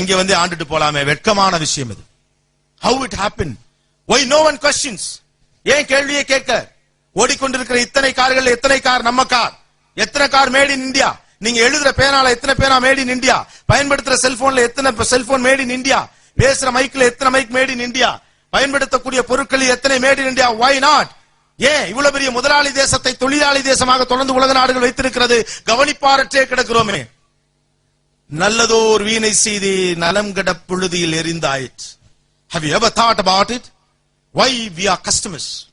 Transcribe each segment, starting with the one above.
இங்க வந்து ஆண்டுட்டு போலாமே. வெட்கமான விஷயம் இது. How it happen why no one questions ஏன் கேள்வியை கேட்க? ஓடிக்கொண்டிருக்கிற இத்தனை கார்கள் எத்தனை கார் நம்ம கார்? எத்தனை கார் மேட் இன் இந்தியா நீங்க எழுதுற பேனால எத்தனை பேனா மேட் இன் இந்தியா பயன்படுத்துற செல்போன்ல எத்தனை செல்போன் மேட் இன் இந்தியா பேசுற மைக்ல எத்தனை மைக் மேட் இன் இந்தியா பயன்படுத்தக்கூடிய பொருட்கள் எத்தனை made in India why not ஏன் இவ்வளவு பெரிய முதலாளி தேசத்தை தொழிலாளி தேசமாக தொடர்ந்து உலக நாடுகள் வைத்திருக்கிறது? கவனிப்பாரற்றே கிடக்கிறோமே. நல்லதோர் வீணை செய்தி நலம் கட புழுதியில் எரிந்தாயிற்று. Have you ever thought about it? Why we are customers?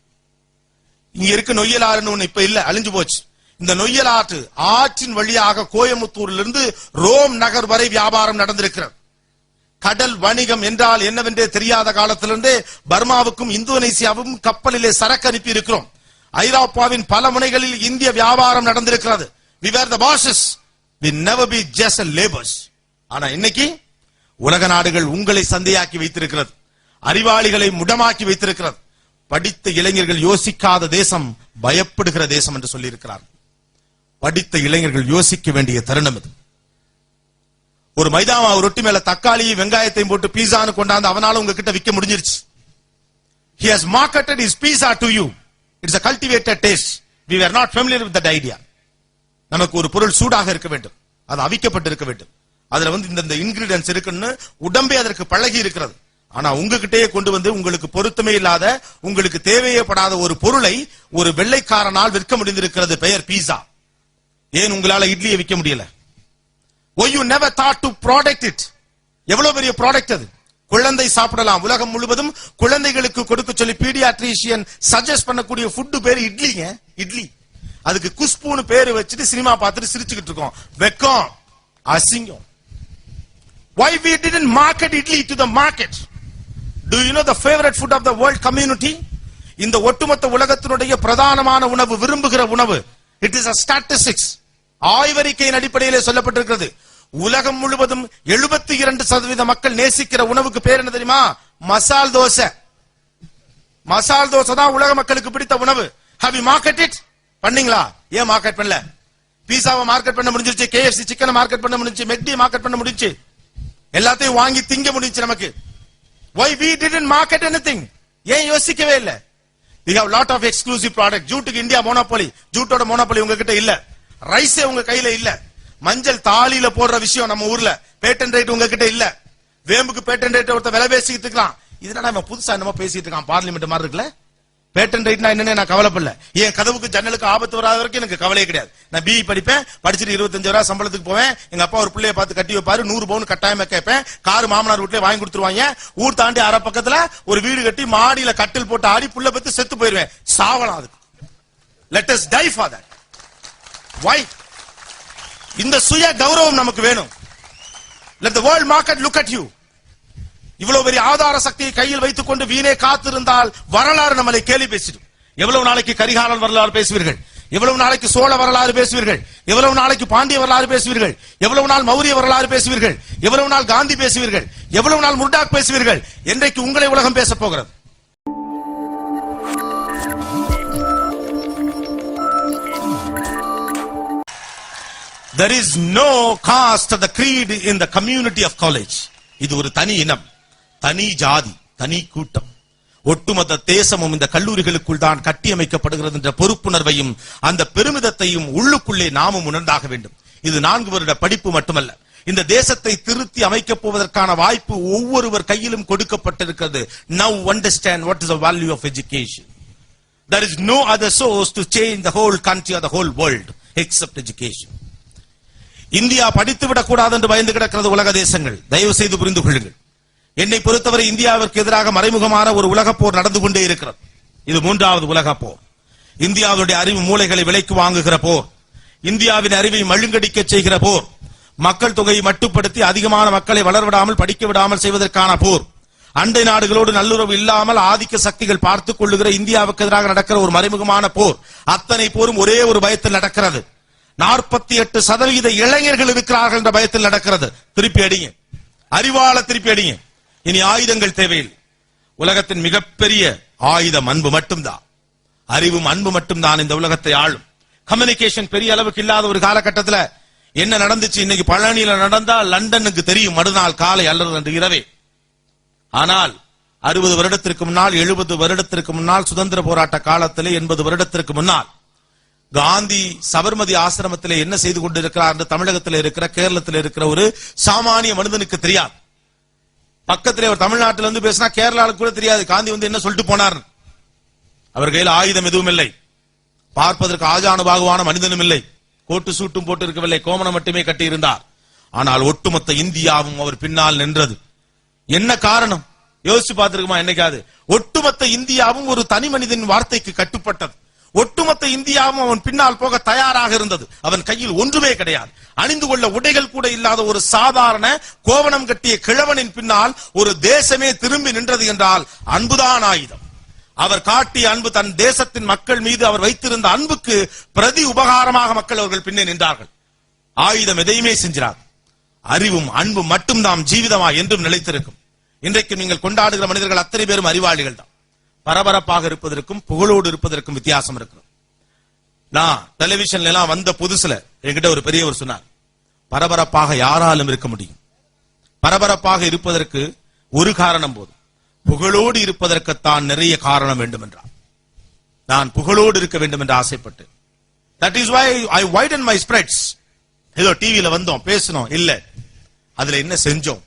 இங்க இருக்க நொய்யலாறுன்னு ஒண்ணு இப்ப இல்ல அழிஞ்சு போச்சு. இந்த நொய்யலாற்று ஆற்றின் வழியாக கோயம்புத்தூர்ல இருந்து ரோம் நகர் வரை வியாபாரம் நடந்திருக்கிறது. கடல் வணிகம் என்றால் என்னவென்றே தெரியாத காலத்திலிருந்தே பர்மாவுக்கும் இந்தோனேசியாவுக்கும் கப்பலிலே சரக்கு அனுப்பி இருக்கிறோம் ஐரோப்பாவின் பல முனைகளில் இந்திய வியாபாரம் நடந்திருக்கிறது. We were the bosses. We never be just a ஆனா இன்னைக்கு உலக நாடுகள் உங்களை சந்தையாக்கி வைத்திருக்கிறது. அறிவாளிகளை முடமாக்கி வைத்திருக்கிறது. படித்த இளைஞர்கள் யோசிக்காத தேசம் பயப்படுகிற தேசம் என்று சொல்லியிருக்கிறார் படித்த இளைஞர்கள் யோசிக்க வேண்டிய தருணம் இது. ஒரு மைதாமா மாவு ரொட்டி மேல தக்காளியும் வெங்காயத்தையும் போட்டு பீஸான்னு கொண்டாந்து அவனால உங்ககிட்ட விற்க முடிஞ்சிருச்சு. He has marketed his pizza to you. It's a cultivated taste. We were not familiar with that idea. நமக்கு ஒரு பொருள் சூடாக இருக்க வேண்டும். அது அவிக்கப்பட்டு இருக்க வேண்டும். அதுல வந்து இந்த இன்கிரீடியன்ஸ் இருக்குன்னு உடம்பே அதற்கு பழகி இருக்கிறது. ஆனா உங்ககிட்டயே கொண்டு வந்து உங்களுக்கு பொருத்தமே இல்லாத உங்களுக்கு தேவையப்படாத ஒரு பொருளை ஒரு வெள்ளைக்காரனால் விற்க முடிந்திருக்கிறது பெயர் பீஸா ஏன் உங்களால இட்லியை விற்க முடியல? Why you never thought to product it எவ்வளவு பெரிய ப்ராடக்ட் அது? குழந்தை சாப்பிடலாம். உலகம் முழுவதும் குழந்தைகளுக்கு கொடுக்க சொல்லி பீடியாட்ரிஷியன் சஜஸ்ட் பண்ணக்கூடிய ஃபுட்டு பேர் இட்லிங்க. இட்லி. அதுக்கு குஷ்புன்னு பேரு வச்சுட்டு சினிமா பார்த்துட்டு சிரிச்சுக்கிட்டு இருக்கோம். வெக்கம் அசிங்கம். Why we didn't market Italy to the market? Do you know the favorite food of the world community? இந்த ஒட்டுமொத்த உலகத்தினுடைய பிரதானமான உணவு விரும்புகிற உணவு இட் இஸ் அ ஸ்டாட்டிஸ்டிக்ஸ் ஆய்வறிக்கையின் அடிப்படையிலே சொல்லப்பட்டிருக்கிறது. உலகம் முழுவதும் 72% இரண்டு சதவீத மக்கள் நேசிக்கிற உணவுக்கு பேர் என்ன தெரியுமா? மசால் தோசை. மசால் தோசை தான் உலக மக்களுக்கு பிடித்த உணவு. ஹவ் யூ மார்க்கெட் இட் பண்ணீங்களா? ஏன் மார்க்கெட் பண்ணல? பீஸாவை மார்க்கெட் பண்ண முடிஞ்சிருச்சு கேஎஃப்சி சிக்கனை மார்க்கெட் பண்ண முடிஞ்சு மெக்டி மார்க்கெட் பண்ண முடிஞ்சு எல்லாத்தையும் வாங்கி திங்க முடிஞ்சு நமக்கு. Why we didn't market anything ஏன் யோசிக்கவே இல்ல. We have lot of exclusive product ஜூட்டுக்கு India monopoly ஜூட்டோட மோனோபாலி உங்ககிட்ட இல்ல. ரைஸே உங்க கையில இல்ல. மஞ்சள் தாலியில போடுற விஷயம் நம்ம ஊர்ல. பேட்டன் ரேட் உங்ககிட்ட இல்ல. வேம்புக்கு பேட்டன் ரேட் ஒருத்த விலை பேசிக்கிட்டு இருக்கலாம் இதனால நம்ம புதுசா என்னமோ பேசிட்டு இருக்கான். பார்லிமெண்ட் மாதிரி இருக்குல்ல? பேட்டன் ரைட்னா என்னன்னு நான் கவலைப்படல. என் கதவுக்கு ஜன்னலுக்கு ஆபத்து வராத வரைக்கும் எனக்கு கவலையே கிடையாது. நான் பிஇ படிப்பேன் படிச்சுட்டு இருபத்தஞ்சு ரூபா சம்பளத்துக்கு போவேன். எங்க அப்பா ஒரு பிள்ளைய பார்த்து கட்டி வைப்பாரு நூறு பவுன் கட்டாயமா கேட்பேன். கார் மாமனார் வீட்டுல வாங்கி கொடுத்துருவாங்க. ஊர் தாண்டி அரை பக்கத்துல ஒரு வீடு கட்டி மாடியில கட்டில் போட்டு ஆடி புள்ள பத்து செத்து போயிருவேன். சாவலாம் அதுக்கு. Let us die for that why இந்த சுய கௌரவம் நமக்கு வேணும். Let the world market look at you இவ்வளவு பெரிய ஆதார சக்தியை கையில் வைத்துக் கொண்டு வீணே காத்திருந்தால் வரலாறு நம்மளை கேள்வி பேசிடும். எவ்வளவு நாளைக்கு கரிகாலன் வரலாறு பேசுவீர்கள்? எவ்வளவு நாளைக்கு சோழ வரலாறு பேசுவீர்கள்? எவ்வளவு நாளைக்கு பாண்டிய வரலாறு பேசுவீர்கள்? எவ்வளவு நாள் மௌரிய வரலாறு பேசுவீர்கள்? எவ்வளவு நாள் காந்தி பேசுவீர்கள்? எவ்வளவு நாள் முர்டாக் பேசுவீர்கள்? என்றைக்கு உங்களை உலகம் பேச போகிறது? There is no caste of the creed in the community of college. இது ஒரு தனி இனம். தனி ஜாதி தனி கூட்டம். ஒட்டுமொத்த தேசமும் இந்த கல்லூரிகளுக்குள் தான் கட்டியமைக்கப்படுகிறது என்ற பொறுப்புணர்வையும் அந்த பெருமிதத்தையும் உள்ளுக்குள்ளே நாமும் உணர்ந்தாக வேண்டும். இது நான்கு வருட படிப்பு மட்டுமல்ல. இந்த தேசத்தை திருத்தி அமைக்கப் போவதற்கான வாய்ப்பு ஒவ்வொருவர் கையிலும் கொடுக்கப்பட்டிருக்கிறது. Now understand what is the value of education there is no other source to change the whole country or the whole world except education India படித்து விடக்கூடாது என்று பயந்து கிடக்கிறது உலக தேசங்கள். தயவு செய்து புரிந்து கொள்ளுங்கள். என்னை பொறுத்தவரை இந்தியாவிற்கு எதிராக மறைமுகமான ஒரு உலக போர் நடந்து கொண்டே இருக்கிறது. இது மூன்றாவது உலக போர். இந்தியாவுடைய அறிவு மூளைகளை விலைக்கு வாங்குகிற போர். இந்தியாவின் அறிவை மழுங்கடிக்க செய்கிற போர். மக்கள் தொகையை மட்டுப்படுத்தி அதிகமான மக்களை வளர்விடாமல் படிக்க விடாமல் செய்வதற்கான போர். அண்டை நாடுகளோடு நல்லுறவு இல்லாமல் ஆதிக்க சக்திகள் பார்த்துக் கொள்ளுகிற இந்தியாவுக்கு எதிராக நடக்கிற ஒரு மறைமுகமான போர். அத்தனை போரும் ஒரே ஒரு பயத்தில் நடக்கிறது. நாற்பத்தி எட்டு சதவிகித இளைஞர்கள் இருக்கிறார்கள் என்ற பயத்தில் நடக்கிறது. திருப்பி அடிங்க அறிவாள திருப்பி அடிங்க இனி ஆயுதங்கள் தேவையில்லை. உலகத்தின் மிகப்பெரிய ஆயுதம் அன்பு மட்டும்தான். அறிவும் அன்பு மட்டும்தான் இந்த உலகத்தை ஆளும். கம்யூனிகேஷன் பெரிய அளவுக்கு இல்லாத ஒரு காலகட்டத்துல என்ன நடந்துச்சு? இன்னைக்கு பழனியில நடந்தா லண்டனுக்கு தெரியும். மறுநாள் காலை அல்லது அன்று இரவே. ஆனால் அறுபது வருடத்திற்கு முன்னால் எழுபது வருடத்திற்கு முன்னால் சுதந்திர போராட்ட காலத்திலே எண்பது வருடத்திற்கு முன்னால் காந்தி சபர்மதி ஆசிரமத்திலே என்ன செய்து கொண்டிருக்கிறார்? என்று தமிழகத்தில் இருக்கிற கேரளத்தில் இருக்கிற ஒரு சாமானிய மனிதனுக்கு தெரியாது. பக்கத்திலே ஒரு தமிழ்நாட்டில் வந்து பேசினா கேரளாவுக்கு கூட தெரியாது. காந்தி வந்து என்ன சொல்லிட்டு போனார்? அவர் கையில் ஆயுதம் எதுவும் இல்லை. பார்ப்பதற்கு ஆஜானுபாகுவான மனிதனும் இல்லை. கோட்டு சூட்டும் போட்டு இருக்கவில்லை. கோமணம் மட்டுமே கட்டியிருந்தார் ஆனால் ஒட்டுமொத்த இந்தியாவும் அவர் பின்னால் நின்றது. என்ன காரணம்? யோசிச்சு பார்த்திருக்குமா என்னைக்காது ஒட்டுமொத்த இந்தியாவும் ஒரு தனி மனிதன் வார்த்தைக்கு கட்டுப்பட்டது. ஒட்டுமொத்த இந்தியாவும் அவன் பின்னால் போக தயாராக இருந்தது. அவன் கையில் ஒன்றுமே கிடையாது. அணிந்து கொள்ள உடைகள் கூட இல்லாத ஒரு சாதாரண கோவணம் கட்டிய கிழவனின் பின்னால் ஒரு தேசமே திரும்பி நின்றது என்றால் அன்புதான் ஆயுதம். அவர் காட்டிய அன்பு தன் தேசத்தின் மக்கள் மீது அவர் வைத்திருந்த அன்புக்கு பிரதி உபகாரமாக மக்கள் அவர்கள் பின்னே நின்றார்கள். ஆயுதம் எதையுமே செஞ்சிறார் அறிவும் அன்பும் மட்டும்தான் ஜீவிதமா என்றும் நிலைத்திருக்கும். இன்றைக்கு நீங்கள் கொண்டாடுகிற மனிதர்கள் அத்தனை பேரும் அறிவாளிகள் தான் பரபரப்பாக இருப்பதற்கும் புகழோடு இருப்பதற்கும் வித்தியாசம் இருக்கு நான் டெலிவிஷன்ல எல்லாம் வந்த புதுசுல என்கிட்ட ஒரு பெரியவர் சொன்னார் பரபரப்பாக யாராலும் இருக்க முடியும். பரபரப்பாக இருப்பதற்கு ஒரு காரணம் போதும். புகழோடு இருப்பதற்குத்தான் நிறைய காரணம் வேண்டும் என்றார் நான் புகழோடு இருக்க வேண்டும் என்று ஆசைப்பட்டு. That is why I widen my spreads ஏதோ டிவியில வந்தோம் பேசணும் இல்ல. அதுல என்ன செஞ்சோம்?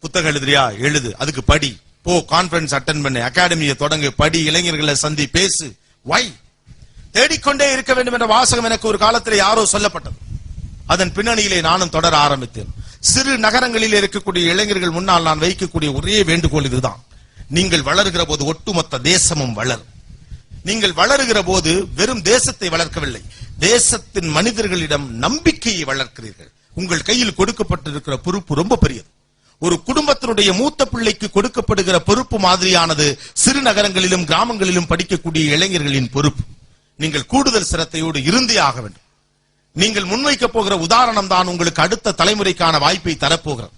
புத்தகம் எழுதுறியா? எழுது. அதுக்கு படி. போ கான்பரன்ஸ் அட்டன் பண்ணு. அகாடமியை தொடங்கு. படி இளைஞர்களை சந்தி பேசு. வை தேடிக்கொண்டே இருக்க வேண்டும் என்ற வாசகம் எனக்கு ஒரு காலத்தில் யாரோ சொல்லப்பட்டது. அதன் பின்னணியிலே நானும் தொடர ஆரம்பித்தேன். சிறு நகரங்களில் இருக்கக்கூடிய இளைஞர்கள் முன்னால் நான் வைக்கக்கூடிய ஒரே வேண்டுகோள் இதுதான். நீங்கள் வளர்கிற போது ஒட்டுமொத்த தேசமும் வளரும். நீங்கள் வளருகிற போது வெறும் தேசத்தை வளர்க்கவில்லை. தேசத்தின் மனிதர்களிடம் நம்பிக்கையை வளர்க்கிறீர்கள். உங்கள் கையில் கொடுக்கப்பட்டிருக்கிற பொறுப்பு ரொம்ப பெரியது. ஒரு குடும்பத்தினுடைய மூத்த பிள்ளைக்கு கொடுக்கப்படுகிற பொறுப்பு மாதிரியானது சிறு நகரங்களிலும் கிராமங்களிலும் படிக்கக்கூடிய இளைஞர்களின் பொறுப்பு. நீங்கள் கூடுதல் சிரத்தையோடு இருந்தே ஆக வேண்டும். நீங்கள் முன்வைக்க போகிற உதாரணம் தான் உங்களுக்கு அடுத்த தலைமுறைக்கான வாய்ப்பை தரப்போகிறது.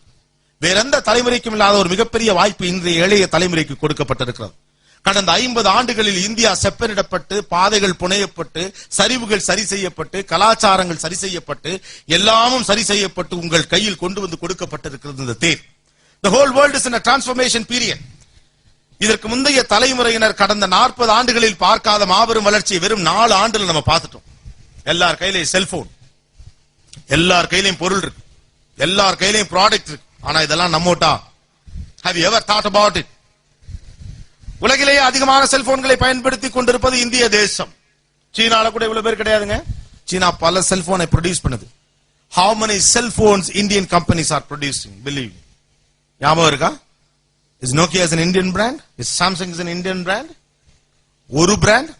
வேற எந்த தலைமுறைக்கும் இல்லாத ஒரு மிகப்பெரிய வாய்ப்பு இன்றைய இளைய தலைமுறைக்கு கொடுக்கப்பட்டிருக்கிறது. கடந்த ஐம்பது ஆண்டுகளில் இந்தியா செப்பனிடப்பட்டு பாதைகள் புனையப்பட்டு சரிவுகள் சரி செய்யப்பட்டு கலாச்சாரங்கள் சரி செய்யப்பட்டு எல்லாமும் சரி செய்யப்பட்டு உங்கள் கையில் கொண்டு வந்து கொடுக்கப்பட்டிருக்கிறது இந்த தேர். The whole world is in a transformation இதற்கு முந்தைய தலைமுறையினர் கடந்த நாற்பது ஆண்டுகளில் பார்க்காத மாபெரும் வளர்ச்சி வெறும் நாலு ஆண்டுல நம்ம பார்த்துட்டோம். எல்லார் கையிலையும் செல்போன் எல்லார் கையிலையும் பொருள் இருக்கு. எல்லார் கையிலையும் ப்ராடக்ட் இருக்கு. ஆனா இதெல்லாம் நம்மோட்டா? Have ever thought about it உலகிலேயே அதிகமான செல்போன்களை பயன்படுத்தி கொண்டிருப்பது இந்திய தேசம். சீனால கூட இவ்வளவு பேர் கிடையாதுங்க. சீனா பல செல்போனை ப்ரொடியூஸ் பண்ணுது. How many cellphones Indian companies are producing believe. ஞாபகம் இருக்கா? Is Nokia is an Indian brand is Samsung is an Indian brand ஒரு பிராண்ட்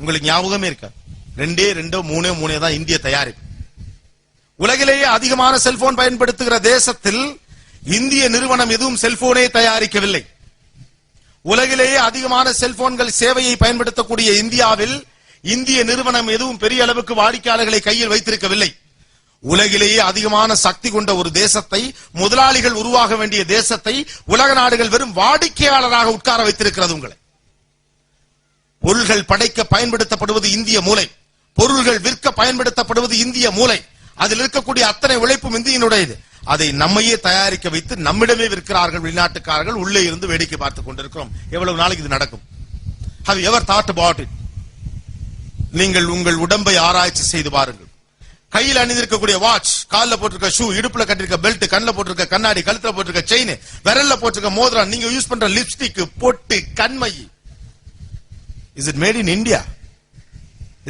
உங்களுக்கு ஞாபகமே இருக்கா? ரெண்டே ரெண்டோ மூணே மூணே தான் இந்திய தயாரிப்பு. உலகிலேயே அதிகமான செல்போன் பயன்படுத்துகிற தேசத்தில் இந்திய நிறுவனம் எதுவும் செல்போனே தயாரிக்கவில்லை. உலகிலேயே அதிகமான செல்போன்கள் சேவையை பயன்படுத்தக்கூடிய இந்தியாவில் இந்திய நிறுவனம் எதுவும் பெரிய அளவுக்கு வாடிக்கையாளர்களை கையில் வைத்திருக்கவில்லை. உலகிலேயே அதிகமான சக்தி கொண்ட ஒரு தேசத்தை முதலாளிகள் உருவாக வேண்டிய தேசத்தை உலக நாடுகள் வெறும் வாடிக்கையாளராக உட்கார வைத்திருக்கிறது உங்களை. பொருள்கள் படைக்க பயன்படுத்தப்படுவது இந்திய மூலை. பொருள்கள் விற்க பயன்படுத்தப்படுவது இந்திய மூலை. அதில் இருக்கக்கூடிய அத்தனை உழைப்பும் இந்தியனுடையது. அதை நம்மையே தயாரிக்க வைத்து நம்மிடமே விற்கிறார்கள் வெளிநாட்டுக்காரர்கள் உள்ளே இருந்து வேடிக்கை பார்த்துக் கொண்டிருக்கிறோம். எவ்வளவு நாளைக்கு இது நடக்கும்? Have எவர் ever thought நீங்கள் உங்கள் உடம்பை ஆராய்ச்சி செய்து பாருங்கள். கையில் அணிந்திருக்கக்கூடிய வாட்ச் காலில் போட்டிருக்க ஷூ இடுப்புல கட்டிருக்க பெல்ட் கண்ணில் போட்டிருக்க கண்ணாடி கழுத்துல போட்டிருக்க செயின் விரல்ல போட்டிருக்க மோதிரம் நீங்க யூஸ் பண்ற லிப்ஸ்டிக் பொட்டு கண்மை. Is it made in India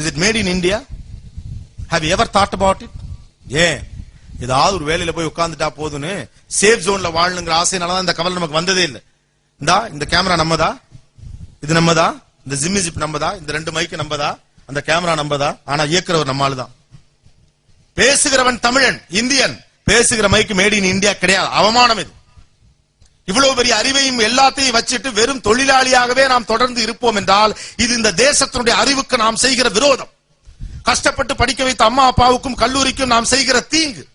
is it made in India have ever thought about it ஏன்? ஏதாவது ஒரு வேலையில போய் உட்கார்ந்துட்டா போதும்னு சேஃப் ஜோன்ல வாழணுங்கிற ஆசையினால தான் இந்த கவலை நமக்கு வந்ததே இல்லை. இந்தா இந்த கேமரா நம்மதா? இது நம்மதா? இந்த ஜிம்மி ஜிப் நம்மதா? இந்த ரெண்டு மைக்கு நம்மதா? அந்த கேமரா நம்மதா? ஆனா இயக்குறவர் நம்மால தான் பேசுகிறவன் தமிழன் இந்தியன். பேசுகிற மைக்கு மேட் இன் இந்தியா கிடையாது. அவமானம் இது. இவ்வளவு பெரிய அறிவையும் எல்லாத்தையும் வச்சுட்டு வெறும் தொழிலாளியாகவே நாம் தொடர்ந்து இருப்போம் என்றால் இது இந்த தேசத்தினுடைய அறிவுக்கு நாம் செய்கிற விரோதம். கஷ்டப்பட்டு படிக்க வைத்த அம்மா அப்பாவுக்கும் கல்லூரிக்கும் நாம் செய்கிற தீங்கு.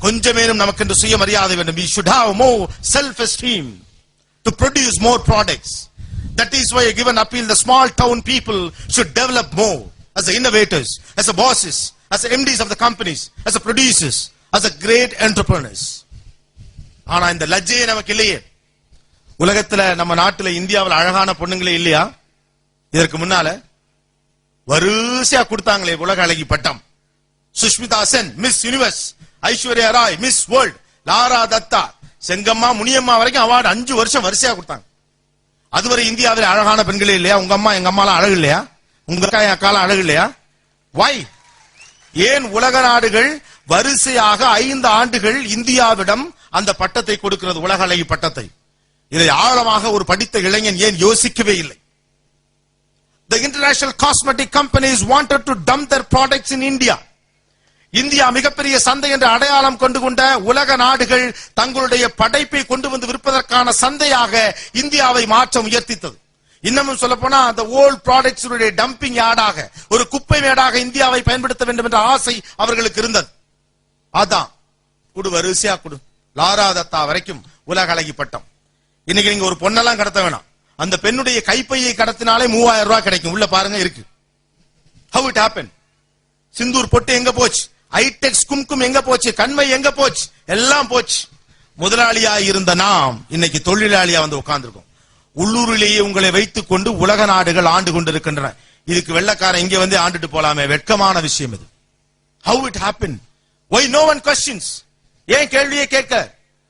கொஞ்சமேனும் நமக்கு என்று சுயமரியாதை வேண்டும். Self esteem to produce more products that is why given appeal the small town people an appeal the small town people should develop more as MDs of the companies, as the producers, as the great entrepreneurs. ஆனா இந்த லஜ்ஜையே நமக்கு இல்லையே. உலகத்துல நம்ம நாட்டுல இந்தியாவில் அழகான பொண்ணுங்களே இல்லையா? இதற்கு முன்னால வரிசையா கொடுத்தாங்களே உலக அழகி பட்டம். Sushmita Sen Miss Universe Aishwarya Rai Miss World Lara Dutta Chengamma Muniyamma வரைக்கும் அவார்டு அஞ்சு வருஷம் வரிசையா கொடுத்தாங்க. அதுவரை இந்தியாவில் அழகான பெண்களே இல்லையா? உங்க அம்மா எங்க அம்மாலாம் அழகு இல்லையா? உங்க அக்கா என் அக்காலாம் அழகு இல்லையா? வை ஏன் உலக நாடுகள் வரிசையாக ஐந்து ஆண்டுகள் இந்தியாவிடம் அந்த பட்டத்தை கொடுக்கிறது உலக அழகி பட்டத்தை? இதை ஆழமாக ஒரு படித்த இளைஞன் ஏன் யோசிக்கவே இல்லை? The international cosmetic companies wanted to dump their products in India. India மிகப்பெரிய சந்தை என்ற அடையாளம் கொண்டு கொண்ட உலக நாடுகள் தங்களுடைய படைப்பை கொண்டு வந்து விற்பதற்கான சந்தையாக இந்தியாவை மாற்ற முயற்சித்தது. இன்னமும் சொல்ல போனா அந்த ஓல்ட் ப்ராடக்ட்ஸ் டம்பிங் யார்டாக ஒரு குப்பை மேடாக இந்தியாவை பயன்படுத்த வேண்டும் என்ற ஆசை அவர்களுக்கு இருந்தது. அதான். குடு வரிசையா குடு. லாரா தத்தா வரைக்கும் உலக அழகி பட்டம். இன்னைக்கு நீங்க ஒரு பொண்ணெல்லாம் கடத்த வேணாம். அந்த பெண்ணுடைய கைப்பையை கடத்தினாலே மூவாயிரம் ரூபாய் கிடைக்கும். உள்ள பாருங்க இருக்கு. ஹவு இட் ஹேப்பன் சிந்தூர் பொட்டு எங்க போச்சு? ஐடெக்ஸ் கும்கும் எங்க போச்சு? கண்மை எங்க போச்சு? எல்லாம் போச்சு. முதலாளியா இருந்த நாம் இன்னைக்கு தொழிலாளியா வந்து உட்கார்ந்துருக்கோம். உள்ளூரிலேயே உங்களை வைத்துக் கொண்டு உலக நாடுகள் ஆண்டு கொண்டிருக்கின்றன. இதுக்கு வெள்ளக்காரன் இங்க வந்து ஆண்டுட்டு போலாமே. வெட்கமான விஷயம் இது. How it happen why no one questions ஏன் கேள்வியே கேட்க?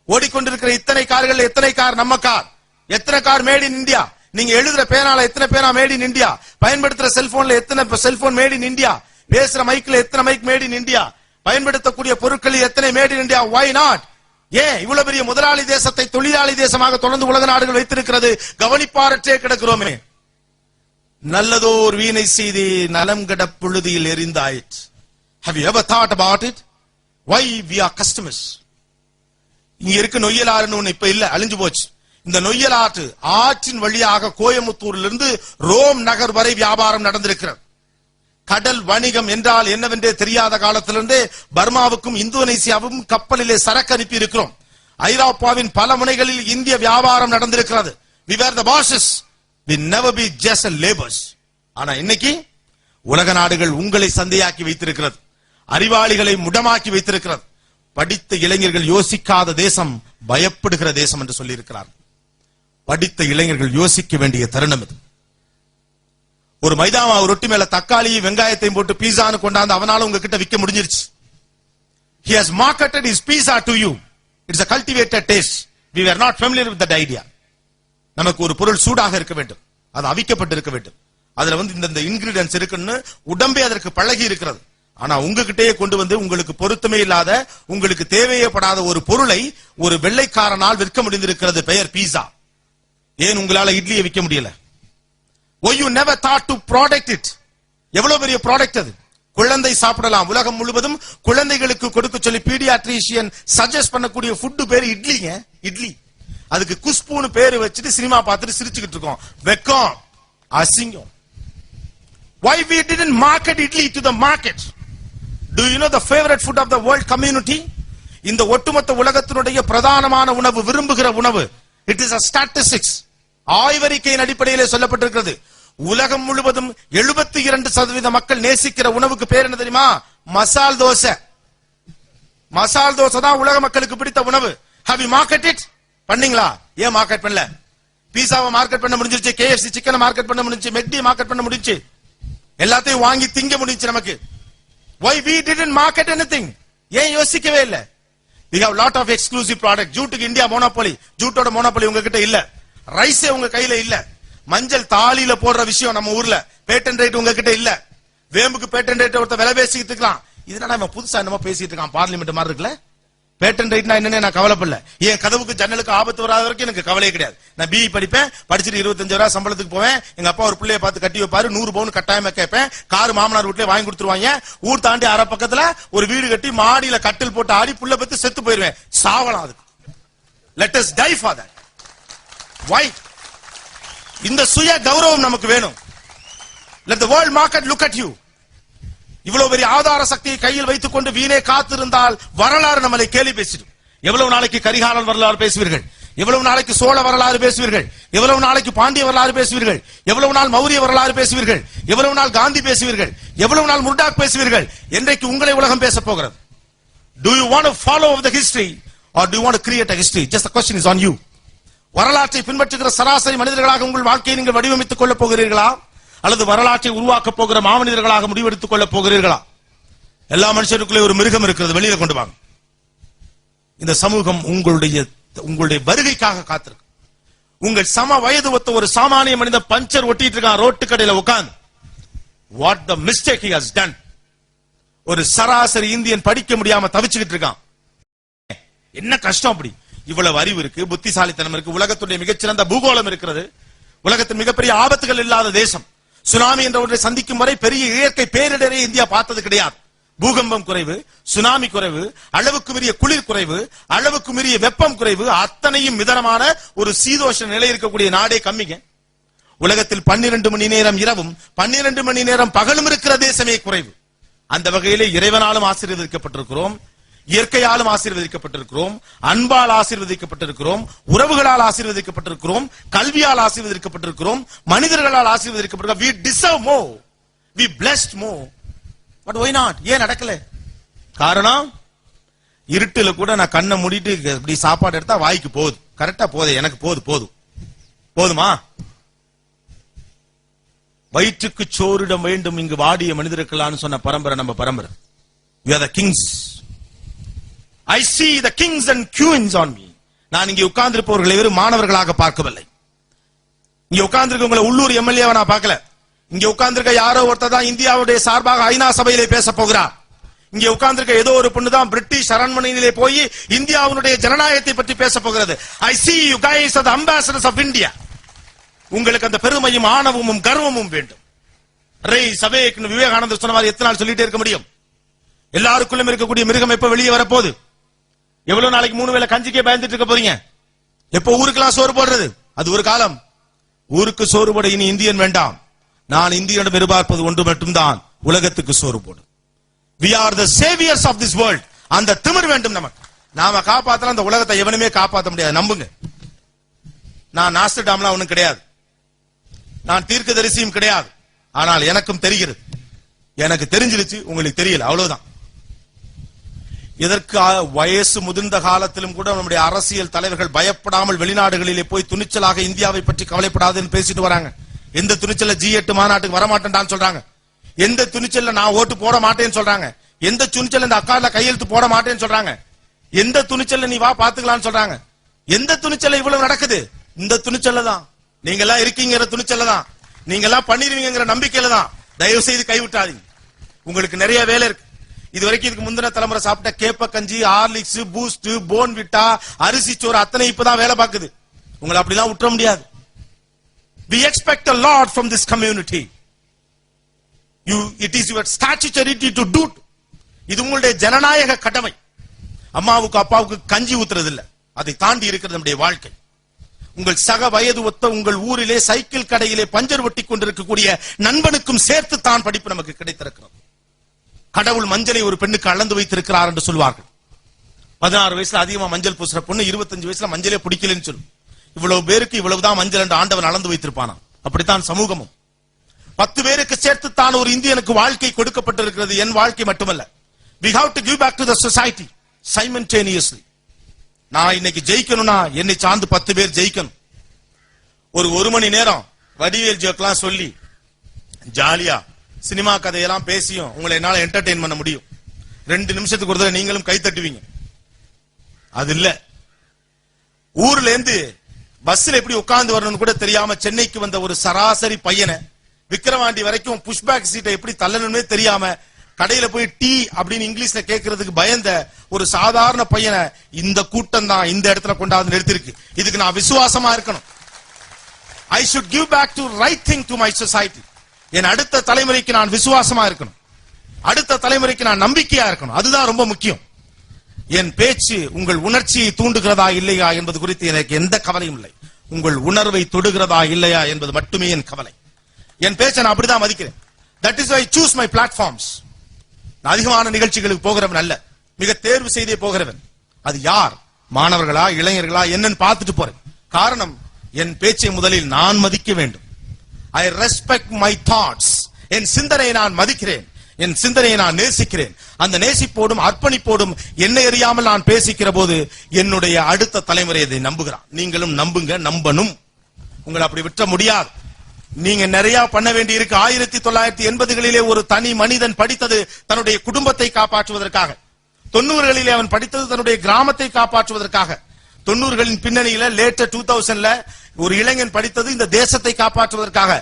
ஓடிக்கொண்டிருக்கிற இத்தனை கார்கள் எத்தனை கார் நம்ம கார்? எத்தனை கார் மேட் இன் இந்தியா நீங்க எழுதுற பேனால எத்தனை பேனா மேட் இன் இந்தியா பயன்படுத்துற செல்போன்ல எத்தனை செல்போன் மேட் இன் இந்தியா பேசுற மைக்ல எத்தனை மைக் மேட் இன் இந்தியா பயன்படுத்தக்கூடிய பொருட்களில் எத்தனை made in India why not ஏன் இவ்வளவு பெரிய முதலாளி தேசத்தை தொழிலாளி தேசமாக தொடர்ந்து உலக நாடுகள் வைத்திருக்கிறது? கவனிப்பாரற்றே கிடக்கிறோமே. நல்லதோர் வீணை செய்தி நலம் கெட புழுதியில் எரிந்தாயிற்று. Have you ever thought about it why we are customers இங்க இருக்கு நொய்யலாறுன்னு ஒண்ணு இப்ப இல்ல அழிஞ்சு போச்சு. இந்த நொய்யல் ஆற்று ஆற்றின் வழியாக கோயம்புத்தூர்ல இருந்து ரோம் நகர் வரை வியாபாரம் நடந்திருக்கிறது. கடல் வணிகம் என்றால் என்னவென்றே தெரியாத காலத்திலிருந்தே பர்மாவுக்கும் இந்தோனேசியாவுக்கும் கப்பலிலே சரக்கு அனுப்பி இருக்கிறோம் ஐரோப்பாவின் பல முனைகளில் இந்திய வியாபாரம் நடந்திருக்கிறது. We were the bosses we never be just labours ஆனா இன்னைக்கு உலக நாடுகள் உங்களை சந்தையாக்கி வைத்திருக்கிறது. அறிவாளிகளை முடமாக்கி வைத்திருக்கிறது. படித்த இளைஞர்கள் யோசிக்காத தேசம் பயப்படுகிற தேசம் என்று சொல்லியிருக்கிறார் படித்த இளைஞர்கள் யோசிக்க வேண்டிய தருணம் இது. ஒரு மைதா மாவு ரொட்டி மேல தக்காளியும் வெங்காயத்தையும் போட்டு பீஸான்னு கொண்டாந்து அவனால உங்ககிட்ட விற்க முடிஞ்சிருச்சு. He has marketed his pizza to you. It's a cultivated taste. We were not familiar with that idea. நமக்கு ஒரு பொருள் சூடாக இருக்க வேண்டும். அது அவிக்கப்பட்டு இருக்க வேண்டும். அதுல வந்து இந்த இன்கிரீடியன்ஸ் இருக்குன்னு உடம்பே அதற்கு பழகி இருக்கிறது. ஆனா உங்ககிட்டயே கொண்டு வந்து உங்களுக்கு பொருத்தமே இல்லாத உங்களுக்கு தேவையப்படாத ஒரு பொருளை ஒரு வெள்ளைக்காரனால் விற்க முடிந்திருக்கிறது பெயர் பீஸா ஏன் உங்களால இட்லியை விற்க முடியல? Why you never thought to product it எவ்வளவு பெரிய ப்ராடக்ட் அது? குழந்தை சாப்பிடலாம். உலகம் முழுவதும் குழந்தைகளுக்கு கொடுக்க சொல்லி பீடியாட்ரிஷியன் சஜஸ்ட் பண்ணக்கூடிய ஃபுட்டு பேர் இட்லிங்க. இட்லி. அதுக்கு குஷ்புன்னு பேரு வச்சுட்டு சினிமா பார்த்துட்டு சிரிச்சுக்கிட்டு இருக்கோம். வெக்கம். அசிங்கம். Why we didn't market Italy to the market? Do you know the favorite food of the world community? இந்த ஒட்டுமொத்த உலகத்தினுடைய பிரதானமான உணவு விரும்புகிற உணவு. இட் இஸ் அ ஸ்டாட்டிஸ்டிக்ஸ் ஆய்வறிக்கையின் அடிப்படையிலே சொல்லப்பட்டிருக்கிறது. உலகம் முழுவதும் எழுபத்தி இரண்டு சதவீத மக்கள் நேசிக்கிற உணவுக்கு பேர் என்ன தெரியுமா? மசால் தோசை. மசால் தோசை தான் உலக மக்களுக்கு பிடித்த உணவு. ஹவ் யூ மார்க்கெட் இட் பண்ணீங்களா? ஏன் மார்க்கெட் பண்ணல? பீஸாவை மார்க்கெட் பண்ண முடிஞ்சிருச்சு கேஎஃப்சி சிக்கனை மார்க்கெட் பண்ண முடிஞ்சுச்சு மெக்டி மார்க்கெட் பண்ண முடிஞ்சு எல்லாத்தையும் வாங்கி திங்க முடிஞ்சுச்சு நமக்கு. Why we மார்க்கெட் என்ன திங் ஏன் யோசிக்கவே இல்ல. We have lot of exclusive product ஜூட்டுக்கு India monopoly ஜூட்டோட மோனோபாலி உங்ககிட்ட இல்ல. ரைஸே உங்க கையில இல்ல. மஞ்சள் தாலியில போடுற விஷயம் நம்ம ஊர்ல. பேட்டன் ரைட் உங்ககிட்ட இல்ல. வேம்புக்கு பேட்டன் ரைட் ஒருத்தர் விலை பேசிக்கிட்டு இருக்கலாம் இதனால நம்ம புதுசா என்னமோ பேசிட்டு இருக்கான். பார்லிமெண்ட் மாதிரி இருக்குல்ல? பேட்டன் ரைட்னா என்னன்னு நான் கவலைப்படல. என் கதவுக்கு ஜன்னலுக்கு ஆபத்து வராத வரைக்கும் எனக்கு கவலையே கிடையாது. நான் பிஇ படிப்பேன். படிச்சுட்டு இருபத்தஞ்சு ரூபா சம்பளத்துக்கு போவேன். எங்க அப்பா ஒரு பிள்ளைய பார்த்து கட்டி வைப்பாரு. நூறு பவுன் கட்டாயமா கேட்பேன். கார் மாமனார் வீட்லயே வாங்கி கொடுத்துருவாங்க. ஊர் தாண்டி அரை பக்கத்துல ஒரு வீடு கட்டி மாடியில கட்டில் போட்டு ஆடி புள்ள பத்து செத்து போயிருவேன். சாவலாம் அதுக்கு. Let us die for that why இந்த சுய கௌரவம் நமக்கு வேணும். Let the world market look at you இவ்வளவு பெரிய ஆதார சக்தியை கையில் வைத்துக் கொண்டு வீணே காத்திருந்தால் வரலாறு நம்மளை கேலி பேசிடும். எவ்வளவு நாளைக்கு கரிகாலன் வரலாறு பேசுவீர்கள்? எவ்வளவு நாளைக்கு சோழ வரலாறு பேசுவீர்கள்? எவ்வளவு நாளைக்கு பாண்டிய வரலாறு பேசுவீர்கள்? எவ்வளவு நாள் மௌரிய வரலாறு பேசுவீர்கள்? எவ்வளவு நாள் காந்தி பேசுவீர்கள்? எவ்வளவு நாள் முர்டாக் பேசுவீர்கள்? என்றைக்கு உங்களை உலகம் பேச போகிறது? Do you want follow the the or to do want create a history just history? Just the question. வரலாற்றை பின்பற்றுகிற சராசரி மனிதர்களாக உங்கள் வாழ்க்கையை நீங்கள் வடிவமைத்துக் கொள்ளப் போகிறீர்களா? அல்லது வரலாற்றை உருவாக்கப் போகிற மாமனிதர்களாக முடிவெடுத்துக் கொள்ளப் போகிறீர்களா? எல்லா மனுஷருக்குள்ளே ஒரு மிருகம் இருக்கிறது. வெளியில கொண்டு வாங்க. இந்த சமூகம் உங்களுடைய உங்களுடைய வருகைக்காக காத்திருக்கு. உங்கள் சம வயது ஒத்த ஒரு சாமானிய மனித பஞ்சர் ஒட்டிட்டு இருக்கான். ரோட்டு கடையில உட்கார்ந்து what the mistake has done ஒரு சராசரி இந்தியன் படிக்க முடியாம தவிச்சுக்கிட்டு இருக்கான். என்ன கஷ்டம் அப்படி? இவ்வளவு அறிவு இருக்கு புத்திசாலித்தனம் இருக்கு உலகத்துடைய மிகச்சிறந்த பூகோளம் இருக்கிறது. உலகத்தின் மிகப்பெரிய ஆபத்துகள் இல்லாத தேசம். சுனாமி என்ற ஒன்றை சந்திக்கும் வரை பெரிய இயற்கை பேரிடரை இந்தியா பார்த்தது கிடையாது. பூகம்பம் குறைவு சுனாமி குறைவு அளவுக்கு மீறிய குளிர் குறைவு அளவுக்கு மீறிய வெப்பம் குறைவு அத்தனையும் மிதனமான ஒரு சீதோஷ நிலை இருக்கக்கூடிய நாடே கம்மிங்க. உலகத்தில் பன்னிரண்டு மணி நேரம் இரவும் பன்னிரண்டு மணி நேரம் பகலும் இருக்கிற தேசமே குறைவு. அந்த வகையிலே இறைவனாலும் ஆசீர்வதிக்கப்பட்டிருக்கிறோம். இயற்கையாலும் ஆசீர்வதிக்கப்பட்டிருக்கிறோம். அன்பால் ஆசீர்வதிக்கப்பட்டிருக்கிறோம். உறவுகளால் ஆசீர்வதிக்கப்பட்டிருக்கிறோம். கல்வியால் ஆசீர்வதிக்கப்பட்டிருக்கிறோம். மனிதர்களால் ஆசீர்வதிக்கப்பட்டிருக்கிறோம். We deserve more. But why not ஏன் நடக்கல? காரணம் இருட்டுல கூட நான் கண்ணை மூடிட்டு இப்படி சாப்பாடு எடுத்தா வாய்க்கு போகுது. கரெக்டா போதே எனக்கு போது போதும் போதுமா? வயிற்றுக்கு சோறிடம் வேண்டும் இங்கு வாடிய மனிதர்களான்னு சொன்ன பரம்பரை நம்ம பரம்பரை. You are the kings I see the kings and queens on me நான் இங்கே உட்கார்ந்திருப்பவர்களை வெறும் மாணவர்களாக பார்க்கவில்லை. இங்க உட்கார்ந்திருக்கவங்களை உள்ளூர் எம்எல்ஏவை நான் பார்க்கல. இங்க உட்கார்ந்துருக்க யாரோ ஒருத்தர் தான் இந்தியாவுடைய சார்பாக ஐநா சபையிலே பேச போகிறார். இங்கே உட்கார்ந்துருக்க ஏதோ ஒரு பொண்ணு தான் பிரிட்டிஷ் அரண்மனையிலே போய் இந்தியாவுடைய ஜனநாயகத்தை பற்றி பேச போகிறது. I see you guys are ambassadors of India உங்களுக்கு அந்த பெருமையும் ஆணவமும் கர்வமும் வேண்டும். ரே சபேக்னு விவேகானந்தர் சொன்ன மாதிரி எத்தனை நாள் சொல்லிட்டே இருக்க முடியும்? எல்லாருக்குள்ளும் இருக்கக்கூடிய மிருகம் எப்ப வெளியே வரப்போகுது? எவ்வளவு நாளைக்கு மூணு வேளை கஞ்சிக்கே பயந்துட்டு இருக்க போறீங்க? எப்போ ஊருக்கெல்லாம் சோறு போடுறது? அது ஒரு காலம். ஊருக்கு சோறு போட இனி இந்தியன் வேண்டாம். நான் இந்தியனிடம் எதிர்பார்ப்பது ஒன்று மட்டும்தான். உலகத்துக்கு சோறு போடும். We are the saviours of this world அந்த திமிர் வேண்டும் நமக்கு. நாம காப்பாத்தலாம் அந்த உலகத்தை எவனுமே காப்பாற்ற முடியாது. நம்புங்க. நான் நாஸ்டர்டாம்லாம் ஒன்றும் கிடையாது. நான் தீர்க்கதரிசியும் கிடையாது. ஆனால் எனக்கும் தெரிகிறது. எனக்கு தெரிஞ்சிருச்சு உங்களுக்கு தெரியல. அவ்வளவுதான். இதற்கு வயசு முதிர்ந்த காலத்திலும் கூட நம்முடைய அரசியல் தலைவர்கள் பயப்படாமல் வெளிநாடுகளிலே போய் துணிச்சலாக இந்தியாவை பற்றி கவலைப்படாதுன்னு பேசிட்டு வராங்க. எந்த துணிச்சல ஜி எட்டு மாநாட்டுக்கு வரமாட்டேன்டான்னு சொல்றாங்க. எந்த துணிச்சல்ல நான் ஓட்டு போட மாட்டேன்னு சொல்றாங்க. எந்த துணிச்சல்ல இந்த அக்கால கையெழுத்து போட மாட்டேன்னு சொல்றாங்க. எந்த துணிச்சல்ல நீ வா பாத்துக்கலாம்னு சொல்றாங்க. எந்த துணிச்சல இவ்வளவு நடக்குது? இந்த துணிச்சல்ல தான். நீங்க எல்லாம் இருக்கீங்கிற துணிச்சல்ல தான். நீங்க எல்லாம் பண்ணிருவீங்கிற நம்பிக்கையில தான். தயவு செய்து கைவிட்டாதீங்க. உங்களுக்கு நிறைய வேலை இருக்கு. இது வரைக்கும் இதுக்கு முந்தின தலைமுறை சாப்பிட்ட கேப்ப கஞ்சி ஹார்லிக்ஸ் பூஸ்ட் போன் விட்டா அரிசி சோறு அத்தனை இப்பதான் வேலை பார்க்குது. உங்களை அப்படிலாம் விட்டுற முடியாது. We expect a lot from this community you it is your statutory to do. இது உங்களுடைய ஜனநாயக கடமை. அம்மாவுக்கு அப்பாவுக்கு கஞ்சி ஊத்துறது இல்ல அதை தாண்டி இருக்கிறது நம்முடைய வாழ்க்கை. உங்கள் சக வயது ஒத்த உங்கள் ஊரிலே சைக்கிள் கடையிலே பஞ்சர் ஒட்டி கொண்டிருக்கக்கூடிய நண்பனுக்கும் சேர்த்து தான் படிப்பு நமக்கு கிடைத்திருக்கிறது. கடவுள் மஞ்சளை ஒரு பெண்ணுக்கு அளந்து வைத்திருக்கிறார் என்று சொல்வார்கள். பதினாறு வயசுல அதிகமா மஞ்சள் பூசுற பொண்ணு இருபத்தஞ்சு வயசுல மஞ்சளே பிடிக்கலன்னு சொல்லும். இவ்வளவு பேருக்கு இவ்வளவுதான் மஞ்சள் என்று ஆண்டவன் அளந்து வைத்திருப்பானா அப்படித்தான் சமூகமும். பத்து பேருக்கு சேர்த்து தான் ஒரு இந்தியனுக்கு வாழ்க்கை கொடுக்கப்பட்டிருக்கிறது. என் வாழ்க்கை மட்டுமல்ல. We have to give back to the society simultaneously நான் இன்னைக்கு ஜெயிக்கணும்னா என்னை சார்ந்து பத்து பேர் ஜெயிக்கணும். ஒரு ஒரு மணி நேரம் வடிவேல் ஜோக்கெல்லாம் சொல்லி ஜாலியா சினிமா கதையெல்லாம் பேசியும் உங்களை என்னால என்டர்டெயின் பண்ண முடியும். ரெண்டு நிமிஷத்துக்கு ஒரு தடவை நீங்களும் கை தட்டுவீங்க. அது இல்ல. ஊர்ல இருந்து பஸ்ல எப்படி உட்கார்ந்து வரணும்னு கூட தெரியாம சென்னைக்கு வந்த ஒரு சராசரி பையனை விக்கிரவாண்டி வரைக்கும் புஷ்பேக் சீட்டை எப்படி தள்ளணும்னே தெரியாம கடையில போய் டீ அப்படின்னு இங்கிலீஷ்ல கேட்கறதுக்கு பயந்த ஒரு சாதாரண பையனை இந்த கூட்டம் தான் இந்த இடத்துல கொண்டாந்து நிறுத்திருக்கு. இதுக்கு நான் விசுவாசமா இருக்கணும். I should give back to right thing to my society என் அடுத்த தலைமுறைக்கு நான் விசுவாசமா இருக்கணும். அடுத்த தலைமுறைக்கு நான் நம்பிக்கையா இருக்கணும். அதுதான் ரொம்ப முக்கியம். என் பேச்சு உங்கள் உணர்ச்சியை தூண்டுகிறதா இல்லையா என்பது குறித்து எனக்கு எந்த கவலையும் இல்லை. உங்கள் உணர்வை தொடுகிறதா இல்லையா என்பது மட்டுமே என் கவலை. என் பேச்சை நான் அப்படிதான் மதிக்கிறேன். That is I choose my platforms நான் அதிகமான நிகழ்ச்சிகளுக்கு போகிறவன் அல்ல. மிக தேர்வு செய்தே போகிறவன். அது யார்? மாணவர்களா இளைஞர்களா என்னன்னு பார்த்துட்டு போறேன். காரணம் என் பேச்சை முதலில் நான் மதிக்க வேண்டும். ஐ ரெஸ்பெக்ட் மை தாட்ஸ் என் சிந்தனையை நான் மதிக்கிறேன். என் சிந்தனையை நான் நேசிக்கிறேன். அந்த நேசிப்போடும் அர்ப்பணிப்போடும் என்னை அறியாமல் நான் பேசிக்கிற போது என்னுடைய அடுத்த தலைமுறை இதை நம்புகிறான். நீங்களும் நம்புங்க நம்பணும். உங்களை அப்படி விட்ட முடியாது. நீங்க நிறைய பண்ண வேண்டி இருக்கு ஆயிரத்தி தொள்ளாயிரத்தி எண்பதுகளிலே ஒரு தனி மனிதன் படித்தது தன்னுடைய குடும்பத்தை காப்பாற்றுவதற்காக. தொண்ணூறுகளிலே அவன் படித்தது தன்னுடைய கிராமத்தை காப்பாற்றுவதற்காக. தொண்ணூறுகளின் பின்னணியில லேட்டர் டூ தௌசண்ட்ல ஒரு இளைஞன் படித்தது இந்த தேசத்தை காப்பாற்றுவதற்காக.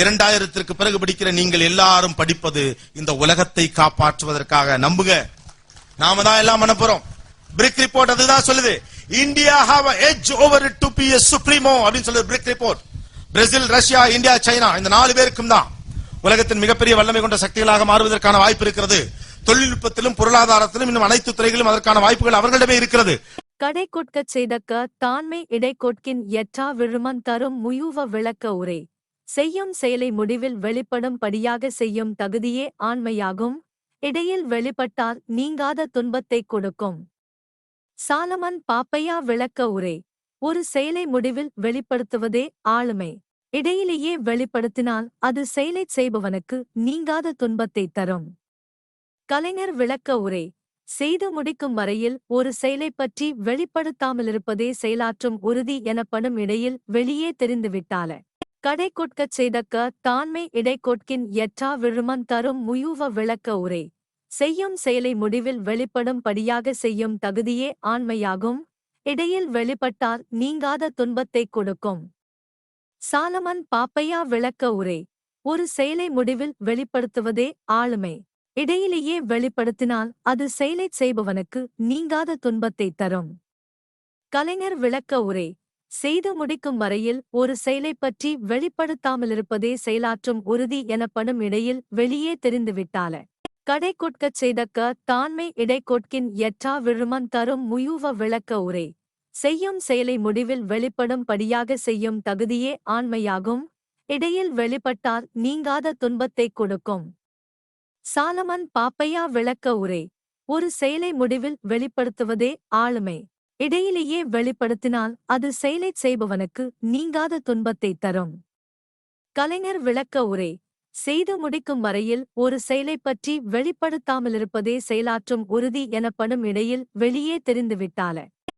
இரண்டாயிரத்திற்கு பிறகு படிக்கிற நீங்கள் எல்லாரும் படிப்பது இந்த உலகத்தை காப்பாற்றுவதற்காக. நம்புங்க. நாம தான் எல்லாம் அனுப்புறோம் பிரிக் ரிப்போர்ட் அதுதான் சொல்லுது. India have edge over to be a supremo அப்படின்னு சொல்லுது BRIC report Brazil Russia India China இந்த நாலு பேருக்கும் தான். உலகத்தின் மிகப்பெரிய வல்லமை கொண்ட சக்திகளாக மாறுவதற்கான வாய்ப்பு இருக்கிறது. தொழில்நுட்பத்திலும் பொருளாதாரத்திலும் இன்னும் அனைத்து துறைகளிலும் அதற்கான வாய்ப்புகள் அவர்களிடமே இருக்கிறது. கடை கொட்கச் செய்தக்க தான்மை இடை கொட்கின் எற்றா விழுமன் தரும் முயூவ விளக்க உரை. செய்யும் செயலை முடிவில் வெளிப்படும் படியாக செய்யும் தகுதியே ஆண்மையாகும். இடையில் வெளிப்பட்டால் நீங்காத துன்பத்தைக் கொடுக்கும். சாலமன் பாப்பையா விளக்க உரை. ஒரு செயலை முடிவில் வெளிப்படுத்துவதே ஆளுமை. இடையிலேயே வெளிப்படுத்தினால் அது செயலைச் செய்பவனுக்கு நீங்காத துன்பத்தைத் தரும். கலைஞர் விளக்க உரை. செய்து முடிக்கும் வரையில் ஒரு செயலைப் பற்றி வெளிப்படுத்தாமலிருப்பதே செயலாற்றும் உறுதி எனப்படும் இடையில் வெளியே தெரிந்துவிட்டால கடை கொட்கச் செய்தக்க தான்மை இடைக்கொட்கின் எற்றா விழுமன் தரும் முயூவ விளக்க உரை. செய்யும் செயலை முடிவில் வெளிப்படும் படியாக செய்யும் தகுதியே ஆண்மையாகும். இடையில் வெளிப்பட்டால் நீங்காத துன்பத்தைக் கொடுக்கும். சாலமன் பாப்பையா விளக்க உரை. ஒரு செயலை முடிவில் வெளிப்படுத்துவதே ஆளுமை. இடையிலேயே வெளிப்படுத்தினால் அது செயலைச் செய்பவனுக்கு நீங்காத துன்பத்தைத் தரும். கலைஞர் விளக்க உரை செய்து முடிக்கும் வரையில் ஒரு செயலைப் பற்றி வெளிப்படுத்தாமலிருப்பதே செயலாற்றும் உறுதி எனப்படும் இடையில் வெளியே தெரிந்துவிட்டால கடை கொட்கச் செய்தக்க தான்மை இடைக்கொட்கின் எற்றா விழுமன் தரும் முயூவ விளக்க உரை செய்யும் செயலை முடிவில் வெளிப்படும் படியாக செய்யும் தகுதியே ஆண்மையாகும் இடையில் வெளிப்பட்டால் நீங்காத துன்பத்தைக் கொடுக்கும். சாலமன் பாப்பையா விளக்க உரை. ஒரு செயலை முடிவில் வெளிப்படுத்துவதே ஆளுமை. இடையிலேயே வெளிப்படுத்தினால் அது செயலைச் செய்பவனுக்கு நீங்காத துன்பத்தைத் தரும். கலைஞர் விளக்க உரை. செய்து முடிக்கும் வரையில் ஒரு செயலைப் பற்றி வெளிப்படுத்தாமலிருப்பதே செயலாற்றும் உறுதி எனப்படும் இடையில் வெளியே தெரிந்துவிட்டால.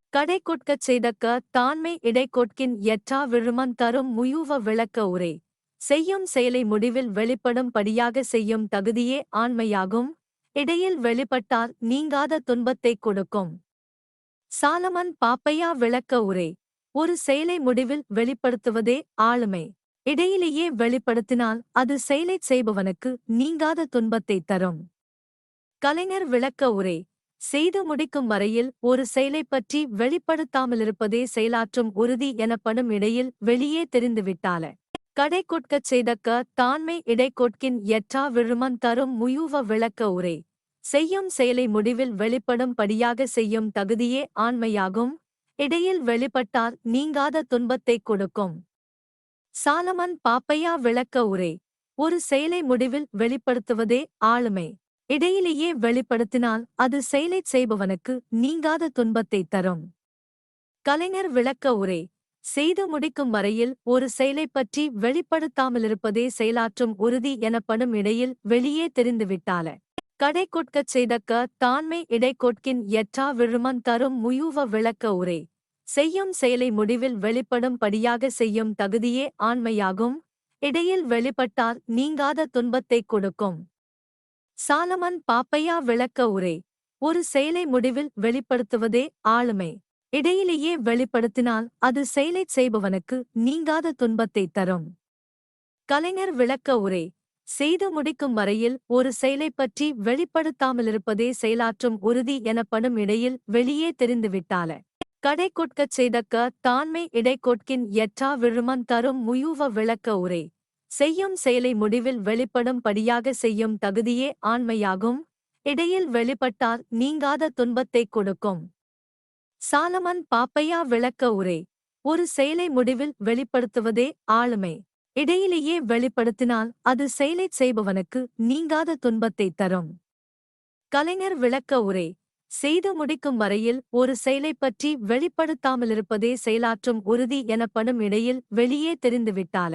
கடை கொட்கச் செய்தக்க தான்மை இடைக்கொட்கின் எற்றா விழுமன் தரும் முயூவ விளக்க உரை. செய்யும் செயலை முடிவில் வெளிப்படும்படியாக செய்யும் தகுதியே ஆண்மையாகும். இடையில் வெளிப்பட்டால் நீங்காத துன்பத்தைக் கொடுக்கும். சாலமன் பாப்பையா விளக்க உரை. ஒரு செயலை முடிவில் வெளிப்படுத்துவதே ஆளுமை. இடையிலேயே வெளிப்படுத்தினால் அது செயலைச் செய்பவனுக்கு நீங்காத துன்பத்தைத் தரும். கலைஞர் விளக்க உரை. செய்து முடிக்கும் வரையில் ஒரு செயலைப் பற்றி வெளிப்படுத்தாமலிருப்பதே செயலாற்றும் உறுதி எனப்படும் இடையில் வெளியே தெரிந்துவிட்டால. கடை கொட்கச் செய்தக்க தான்மை இடை கொட்கின் எற்றா விழுமன் தரும் முயூவ விளக்க உரை. செய்யும் செயலை முடிவில் வெளிப்படும் படியாக செய்யும் தகுதியே ஆண்மையாகும். இடையில் வெளிப்பட்டால் நீங்காத துன்பத்தைக் கொடுக்கும். சாலமன் பாப்பையா விளக்க உரை. ஒரு செயலை முடிவில் வெளிப்படுத்துவதே ஆளுமை. இடையிலேயே வெளிப்படுத்தினால் அது செயலைச் செய்பவனுக்கு நீங்காத துன்பத்தைத் தரும். கலைஞர் விளக்க உரை. செய்து முடிக்கும் வரையில் ஒரு செயலைப் பற்றி வெளிப்படுத்தாமலிருப்பதே செயலாற்றும் உறுதி எனப்படும் இடையில் வெளியே தெரிந்துவிட்டால. கடை கொட்கச் செய்தக்க தான்மை இடைக்கொட்கின் எற்றா விழுமன் தரும் முயூவ விளக்க உரை. செய்யும் செயலை முடிவில் வெளிப்படும் படியாக செய்யும் தகுதியே ஆண்மையாகும். இடையில் வெளிப்பட்டால் நீங்காத துன்பத்தைக் கொடுக்கும். சாலமன் பாப்பையா விளக்க உரை. ஒரு செயலை முடிவில் வெளிப்படுத்துவதே ஆளுமை. இடையிலேயே வெளிப்படுத்தினால் அது செயலைச் செய்பவனுக்கு நீங்காத துன்பத்தைத் தரும். கலைஞர் விளக்க உரை செய்து முடிக்கும் வரையில் ஒரு செயலைப் பற்றி வெளிப்படுத்தாமலிருப்பதே செயலாற்றும் உறுதி எனப்படும் இடையில் வெளியே தெரிந்துவிட்டால. கடை கொட்கச் செய்தக்க தான்மை இடைக்கொட்கின் எற்றா விழுமன் தரும் முயூவ விளக்க உரை செய்யும் செயலை முடிவில் வெளிப்படும் படியாக செய்யும் தகுதியே ஆண்மையாகும் இடையில் வெளிப்பட்டால் நீங்காத துன்பத்தைக் கொடுக்கும். சாலமன் பாப்பையா விளக்க உரை. ஒரு செயலை முடிவில் வெளிப்படுத்துவதே ஆளுமை. இடையிலேயே வெளிப்படுத்தினால் அது செயலைச் செய்பவனுக்கு நீங்காத துன்பத்தைத் தரும். கலைஞர் விளக்க உரை. செய்து முடிக்கும் வரையில் ஒரு செயலைப் பற்றி வெளிப்படுத்தாமலிருப்பதே செயலாற்றும் உறுதி எனப்படும் இடையில் வெளியே தெரிந்துவிட்டால.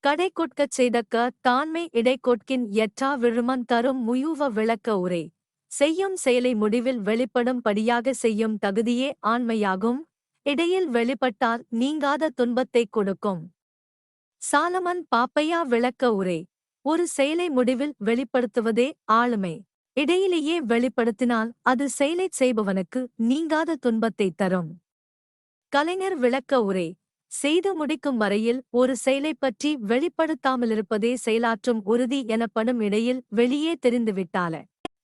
கடை கொட்கச் செய்தக்க தான்மை இடைக்கொட்கின் எற்றா விழுமன் தரும் முயூவ விளக்க உரை. செய்யும் செயலை முடிவில் வெளிப்படும்படியாக செய்யும் தகுதியே ஆண்மையாகும். இடையில் வெளிப்பட்டால் நீங்காத துன்பத்தைக் கொடுக்கும். சாலமன் பாப்பையா விளக்க உரை. ஒரு செயலை முடிவில் வெளிப்படுத்துவதே ஆளுமை. இடையிலேயே வெளிப்படுத்தினால் அது செயலைச் செய்பவனுக்கு நீங்காத துன்பத்தைத் தரும். கலைஞர் விளக்க உரை. செய்து முடிக்கும் வரையில் ஒரு செயலைப் பற்றி வெளிப்படுத்தாமலிருப்பதே செயலாற்றும் உறுதி எனப்படும் இடையில் வெளியே தெரிந்துவிட்டால.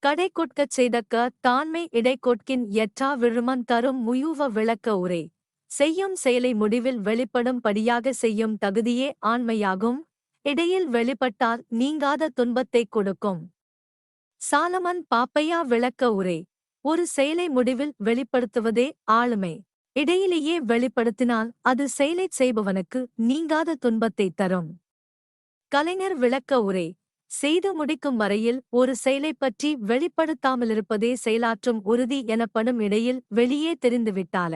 கடை கொட்கச் செய்தக்க தான்மை இடைக்கொட்கின் எற்றா விழுமன் தரும் முயூவ விளக்க உரை. செய்யும் செயலை முடிவில் வெளிப்படும் படியாக செய்யும் தகுதியே ஆண்மையாகும். இடையில் வெளிப்பட்டால் நீங்காத துன்பத்தைக் கொடுக்கும். சாலமன் பாப்பையா விளக்க உரை. ஒரு செயலை முடிவில் வெளிப்படுத்துவதே ஆளுமை. இடையிலேயே வெளிப்படுத்தினால் அது செயலைச் செய்பவனுக்கு நீங்காத துன்பத்தைத் தரும். கலைஞர் விளக்க உரை. செய்து முடிக்கும் வரையில் ஒரு செயலைப் பற்றி வெளிப்படுத்தாமலிருப்பதே செயலாற்றும் உறுதி எனப்படும் இடையில் வெளியே தெரிந்துவிட்டால.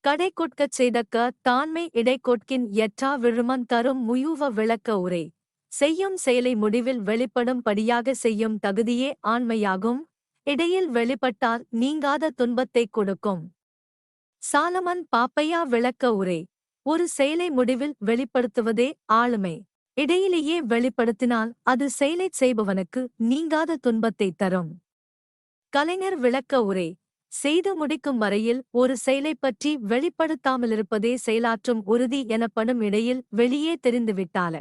கடை கொட்கச் செய்தக்க தான்மை இடைக்கொட்கின் எற்றா விழுமன் தரும் முயூவ விளக்க உரை. செய்யும் செயலை முடிவில் வெளிப்படும் படியாக செய்யும் தகுதியே ஆண்மையாகும். இடையில் வெளிப்பட்டால் நீங்காத துன்பத்தைக் கொடுக்கும். சாலமன் பாப்பையா விளக்க உரை. ஒரு செயலை முடிவில் வெளிப்படுத்துவதே ஆளுமை. இடையிலேயே வெளிப்படுத்தினால் அது செயலைச் செய்பவனுக்கு நீங்காத துன்பத்தைத் தரும். கலைஞர் விளக்க உரை செய்து முடிக்கும் வரையில் ஒரு செயலைப் பற்றி வெளிப்படுத்தாமலிருப்பதே செயலாற்றும் உறுதி எனப்படும் இடையில் வெளியே தெரிந்துவிட்டால